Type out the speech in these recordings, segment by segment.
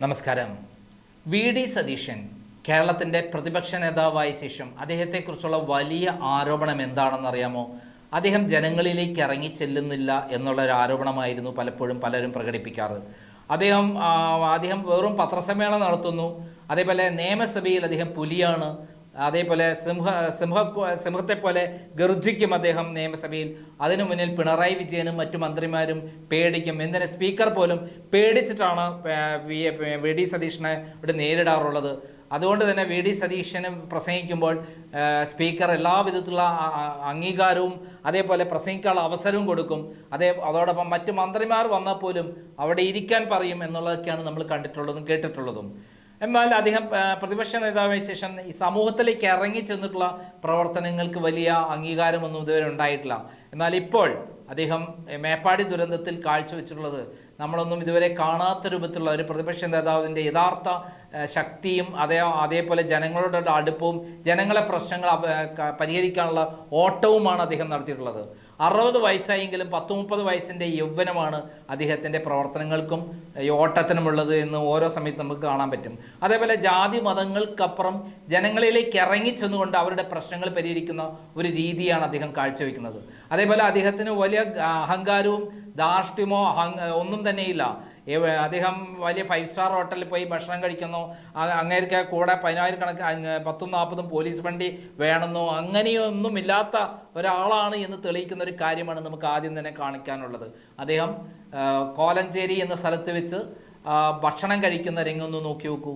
നമസ്കാരം. V D Satheesan കേരളത്തിന്റെ പ്രതിപക്ഷ നേതാവായ ശേഷം അദ്ദേഹത്തെക്കുറിച്ചുള്ള വലിയ ആരോപണം എന്താണെന്നറിയാമോ? അദ്ദേഹം ജനങ്ങളിലേക്ക് ഇറങ്ങി ചെല്ലുന്നില്ല എന്നുള്ളൊരു ആരോപണമായിരുന്നു പലപ്പോഴും പലരും പ്രകടിപ്പിക്കാറ്. അദ്ദേഹം അദ്ദേഹം വെറും പത്രസമ്മേളനം നടത്തുന്നു. അതേപോലെ നിയമസഭയിൽ അദ്ദേഹം പുലിയാണ്. അതേപോലെ സിംഹ സിംഹ സിംഹത്തെ പോലെ ഗർജിക്കും അദ്ദേഹം നിയമസഭയിൽ. അതിനു മുന്നിൽ പിണറായി വിജയനും മറ്റു മന്ത്രിമാരും പേടിക്കും. എന്തിന്? സ്പീക്കർ പോലും പേടിച്ചിട്ടാണ് വി ഡി സതീഷിനെ ഇവിടെ നേരിടാറുള്ളത്. അതുകൊണ്ട് തന്നെ വി ഡി സതീശന് പ്രസംഗിക്കുമ്പോൾ സ്പീക്കർ എല്ലാ വിധത്തിലുള്ള അംഗീകാരവും അതേപോലെ പ്രസംഗിക്കാനുള്ള അവസരവും കൊടുക്കും. അതേ അതോടൊപ്പം മറ്റു മന്ത്രിമാർ വന്നാൽ പോലും അവിടെ ഇരിക്കാൻ പറയും എന്നുള്ളതൊക്കെയാണ് നമ്മൾ കണ്ടിട്ടുള്ളതും കേട്ടിട്ടുള്ളതും. എന്നാൽ അദ്ദേഹം പ്രതിപക്ഷ നേതാവായ ശേഷം ഈ സമൂഹത്തിലേക്ക് ഇറങ്ങി ചെന്നിട്ടുള്ള പ്രവർത്തനങ്ങൾക്ക് വലിയ അംഗീകാരമൊന്നും ഇതുവരെ ഉണ്ടായിട്ടില്ല. എന്നാൽ ഇപ്പോൾ അദ്ദേഹം മേപ്പാടി ദുരന്തത്തിൽ കാഴ്ചവെച്ചിട്ടുള്ളത് നമ്മളൊന്നും ഇതുവരെ കാണാത്ത രൂപത്തിലുള്ള ഒരു പ്രതിപക്ഷ നേതാവിന്റെ യഥാർത്ഥ ശക്തിയും അതേ അതേപോലെ ജനങ്ങളുടെ അടുപ്പവും ജനങ്ങളെ പ്രശ്നങ്ങൾ പരിഹരിക്കാനുള്ള ഓട്ടവുമാണ് അദ്ദേഹം നടത്തിയിട്ടുള്ളത്. അറുപത് വയസ്സായെങ്കിലും പത്ത് മുപ്പത് വയസ്സിന്റെ യൗവനമാണ് അദ്ദേഹത്തിന്റെ പ്രവർത്തനങ്ങൾക്കും ഓട്ടത്തിനുമുള്ളത് എന്ന് ഓരോ സമയത്ത് നമുക്ക് കാണാൻ പറ്റും. അതേപോലെ ജാതി മതങ്ങൾക്കപ്പുറം ജനങ്ങളിലേക്ക് ഇറങ്ങിച്ചെന്നുകൊണ്ട് അവരുടെ പ്രശ്നങ്ങൾ പരിഹരിക്കുന്ന ഒരു രീതിയാണ് അദ്ദേഹം കാഴ്ചവെക്കുന്നത്. അതേപോലെ അദ്ദേഹത്തിന് വലിയ അഹങ്കാരവും ധാർഷ്ട്യമോ ഒന്നും തന്നെയില്ല. അദ്ദേഹം വലിയ ഫൈവ് സ്റ്റാർ ഹോട്ടലിൽ പോയി ഭക്ഷണം കഴിക്കുന്നു. അങ്ങേർക്ക് കൂടെ പതിനായിരക്കണക്കിന് പത്തും നാൽപ്പതും പോലീസ് വണ്ടി വേണമെന്നോ അങ്ങനെയൊന്നും ഇല്ലാത്ത ഒരാളാണ് എന്ന് തെളിയിക്കുന്ന ഒരു കാര്യമാണ് നമുക്ക് ആദ്യം തന്നെ കാണിക്കാനുള്ളത്. അദ്ദേഹം കോലഞ്ചേരി എന്ന സ്ഥലത്ത് വെച്ച് ഭക്ഷണം കഴിക്കുന്ന രംഗം ഒന്ന് നോക്കി നോക്കൂ.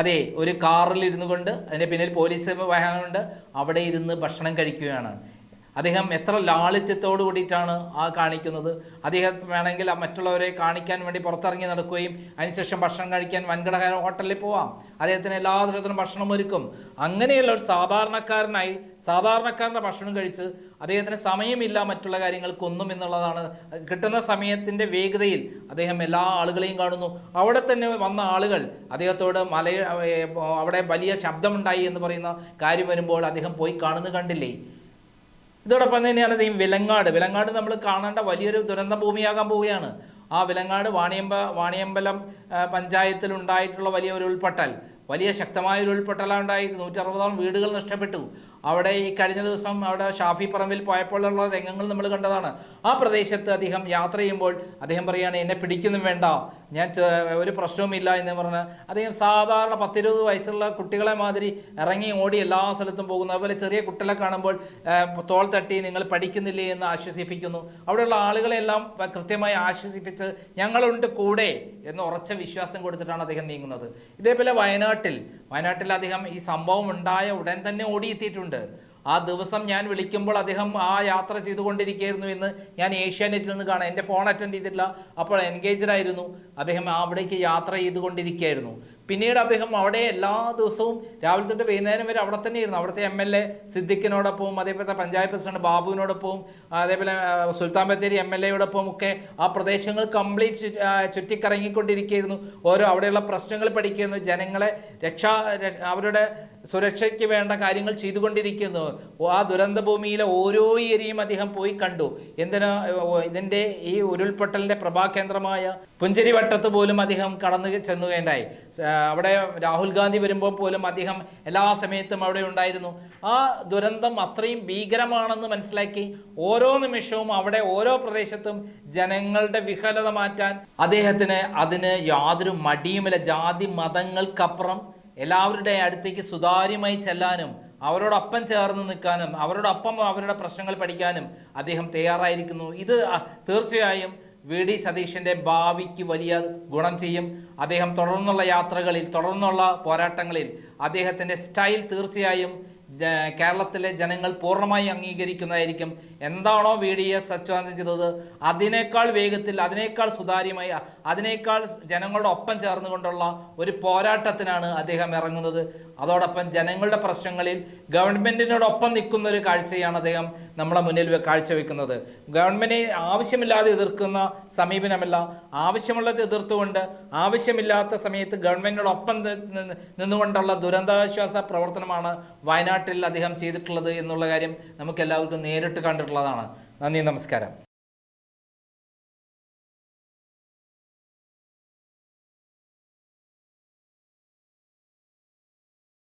അതെ ഒരു കാറിൽ ഇരുന്നു കൊണ്ട് അതിന്റെ പിന്നിൽ പോലീസ് വാഹനമുണ്ട് അവിടെ ഇരുന്ന് ഭക്ഷണം കഴിക്കുകയാണ്. അദ്ദേഹം എത്ര ലാളിത്യത്തോടു കൂടിയിട്ടാണ് ആ കാണിക്കുന്നത്? അദ്ദേഹം വേണമെങ്കിൽ മറ്റുള്ളവരെ കാണിക്കാൻ വേണ്ടി പുറത്തിറങ്ങി നടക്കുകയും അതിനുശേഷം ഭക്ഷണം കഴിക്കാൻ വൻകിട ഹോട്ടലിൽ പോവാം. അദ്ദേഹത്തിന് എല്ലാ തരത്തിലും ഭക്ഷണം ഒരുക്കും. അങ്ങനെയുള്ള ഒരു സാധാരണക്കാരനായി സാധാരണക്കാരന്റെ ഭക്ഷണം കഴിച്ച് അദ്ദേഹത്തിന് സമയമില്ല മറ്റുള്ള കാര്യങ്ങൾക്കൊന്നും എന്നുള്ളതാണ്. കിട്ടുന്ന സമയത്തിന്റെ വേഗതയിൽ അദ്ദേഹം എല്ലാ ആളുകളെയും കാണുന്നു. അവിടെ തന്നെ വന്ന ആളുകൾ അദ്ദേഹത്തോട് മല അവിടെ വലിയ ശബ്ദമുണ്ടായി എന്ന് പറയുന്ന കാര്യം വരുമ്പോൾ അദ്ദേഹം പോയി കാണുന്നത് കണ്ടില്ലേ? ഇതോടൊപ്പം തന്നെയാണ് ഈ വിലങ്ങാട്. വിലങ്ങാട് നമ്മൾ കാണേണ്ട വലിയൊരു ദുരന്ത ഭൂമിയാകാൻ പോവുകയാണ്. ആ വിലങ്ങാട് വാണിയമ്പ വാണിയമ്പലം പഞ്ചായത്തിൽ ഉണ്ടായിട്ടുള്ള വലിയ ഒരു ഉൾപ്പെട്ടൽ വലിയ ശക്തമായ ഒരു ഉൾപ്പെട്ടലാണ് ഉണ്ടായി നൂറ്ററുപതോളം വീടുകൾ നഷ്ടപ്പെട്ടു. അവിടെ ഈ കഴിഞ്ഞ ദിവസം അവിടെ ഷാഫി പറമ്പിൽ പോയപ്പോഴുള്ള രംഗങ്ങൾ നമ്മൾ കണ്ടതാണ്. ആ പ്രദേശത്ത് അദ്ദേഹം യാത്ര ചെയ്യുമ്പോൾ അദ്ദേഹം പറയുകയാണ് എന്നെ പിടിക്കുന്നു വേണ്ട. ഞാൻ ഒരു പ്രശ്നവുമില്ല എന്ന് പറഞ്ഞ് അദ്ദേഹം സാധാരണ പത്തിരുപത് വയസ്സുള്ള കുട്ടികളെ മാതിരി ഇറങ്ങി ഓടി എല്ലാ സ്ഥലത്തും പോകുന്നു. അതുപോലെ ചെറിയ കുട്ടികളെ കാണുമ്പോൾ തോൾ തട്ടി നിങ്ങൾ പഠിക്കുന്നില്ലേ എന്ന് ആശ്വസിപ്പിക്കുന്നു. അവിടെയുള്ള ആളുകളെല്ലാം കൃത്യമായി ആശ്വസിപ്പിച്ച് ഞങ്ങളുണ്ട് കൂടെ എന്ന് ഉറച്ച വിശ്വാസം കൊടുത്തിട്ടാണ് അദ്ദേഹം നീങ്ങുന്നത്. ഇതേപോലെ വയനാട്ടിൽ വയനാട്ടിൽ അദ്ദേഹം ഈ സംഭവം ഉണ്ടായ ഉടൻ തന്നെ ഓടിയെത്തിയിട്ടുണ്ട്. ആ ദിവസം ഞാൻ വിളിക്കുമ്പോൾ അദ്ദേഹം ആ യാത്ര ചെയ്തുകൊണ്ടിരിക്കുകയായിരുന്നു എന്ന് ഞാൻ ഏഷ്യാനെറ്റിൽ നിന്ന് കാണാം എന്റെ ഫോൺ അറ്റൻഡ് ചെയ്തിട്ടില്ല. അപ്പോൾ എൻഗേജ്ഡ് ആയിരുന്നു. അദ്ദേഹം അവിടേക്ക് യാത്ര ചെയ്തുകൊണ്ടിരിക്കുകയായിരുന്നു. പിന്നീട് അദ്ദേഹം അവിടെ എല്ലാ ദിവസവും രാവിലെ തൊട്ട് വൈകുന്നേരം വരെ അവിടെ തന്നെ ഇരുന്നു. അവിടുത്തെ എം എൽ എ സിദ്ദിഖിനോടൊപ്പവും അതേപോലെ പഞ്ചായത്ത് പ്രസിഡന്റ് ബാബുവിനോടൊപ്പവും അതേപോലെ സുൽത്താൻ ബത്തേരി എം എൽ എയോടൊപ്പം ഒക്കെ ആ പ്രദേശങ്ങൾ കംപ്ലീറ്റ് ചുറ്റിക്കറങ്ങിക്കൊണ്ടിരിക്കുകയായിരുന്നു. ഓരോ അവിടെയുള്ള പ്രശ്നങ്ങൾ പഠിക്കുന്നു ജനങ്ങളെ രക്ഷ അവരുടെ സുരക്ഷയ്ക്ക് വേണ്ട കാര്യങ്ങൾ ചെയ്തുകൊണ്ടിരിക്കുന്നു. ആ ദുരന്ത ഭൂമിയിലെ ഓരോ ഏരിയയും അദ്ദേഹം പോയി കണ്ടു. എന്തിനാ ഇതിന്റെ ഈ ഉരുൾപൊട്ടലിന്റെ പ്രഭാകേന്ദ്രമായ പുഞ്ചരി വട്ടത്ത് പോലും അദ്ദേഹം കടന്നു ചെന്നുകയുണ്ടായി. അവിടെ രാഹുൽ ഗാന്ധി വരുമ്പോൾ പോലും അദ്ദേഹം എല്ലാ സമയത്തും അവിടെ ഉണ്ടായിരുന്നു. ആ ദുരന്തം അത്രയും ഭീകരമാണെന്ന് മനസ്സിലാക്കി ഓരോ നിമിഷവും അവിടെ ഓരോ പ്രദേശത്തും ജനങ്ങളുടെ വിഹലത മാറ്റാൻ അദ്ദേഹത്തിന് അതിന് യാതൊരു മടിയുമില്ല. ജാതി മതങ്ങൾക്കപ്പുറം എല്ലാവരുടെ അടുത്തേക്ക് സുതാര്യമായി ചെല്ലാനും അവരോടൊപ്പം ചേർന്ന് നിൽക്കാനും അവരോടൊപ്പം അവരുടെ പ്രശ്നങ്ങൾ പഠിക്കാനും അദ്ദേഹം തയ്യാറായിരിക്കുന്നു. ഇത് തീർച്ചയായും വി ഡി സതീശന്റെ ഭാവിക്ക് വലിയ ഗുണം ചെയ്യും. അദ്ദേഹം തുടർന്നുള്ള യാത്രകളിൽ തുടർന്നുള്ള പോരാട്ടങ്ങളിൽ അദ്ദേഹത്തിന്റെ സ്റ്റൈൽ തീർച്ചയായും കേരളത്തിലെ ജനങ്ങൾ പൂർണമായി അംഗീകരിക്കുന്നതായിരിക്കും. എന്താണോ വി ഡി എസ് അച്യുതാനന്ദൻ ചെയ്തത്. അതിനേക്കാൾ വേഗത്തിൽ അതിനേക്കാൾ സുതാര്യമായി അതിനേക്കാൾ ജനങ്ങളുടെ ഒപ്പം ചേർന്നുകൊണ്ടുള്ള ഒരു പോരാട്ടത്തിനാണ് അദ്ദേഹം ഇറങ്ങുന്നത്. അതോടൊപ്പം ജനങ്ങളുടെ പ്രശ്നങ്ങളിൽ ഗവൺമെന്റിനോടൊപ്പം നിൽക്കുന്ന ഒരു കാഴ്ചയാണ് അദ്ദേഹം നമ്മളെ മുന്നിൽ കാഴ്ചവെക്കുന്നത്. ഗവൺമെന്റിനെ ആവശ്യമില്ലാതെ എതിർക്കുന്ന സമീപനമല്ല. ആവശ്യമുള്ളത് എതിർത്തുകൊണ്ട് ആവശ്യമില്ലാത്ത സമയത്ത് ഗവൺമെന്റിനോടൊപ്പം നിന്നുകൊണ്ടുള്ള ദുരന്താശ്വാസ പ്രവർത്തനമാണ് വയനാട്ടിൽ അദ്ദേഹം ചെയ്തിട്ടുള്ളത് എന്നുള്ള കാര്യം നമുക്ക് എല്ലാവർക്കും നേരിട്ട് കണ്ടിട്ടുള്ളതാണ്. നന്ദി നമസ്കാരം.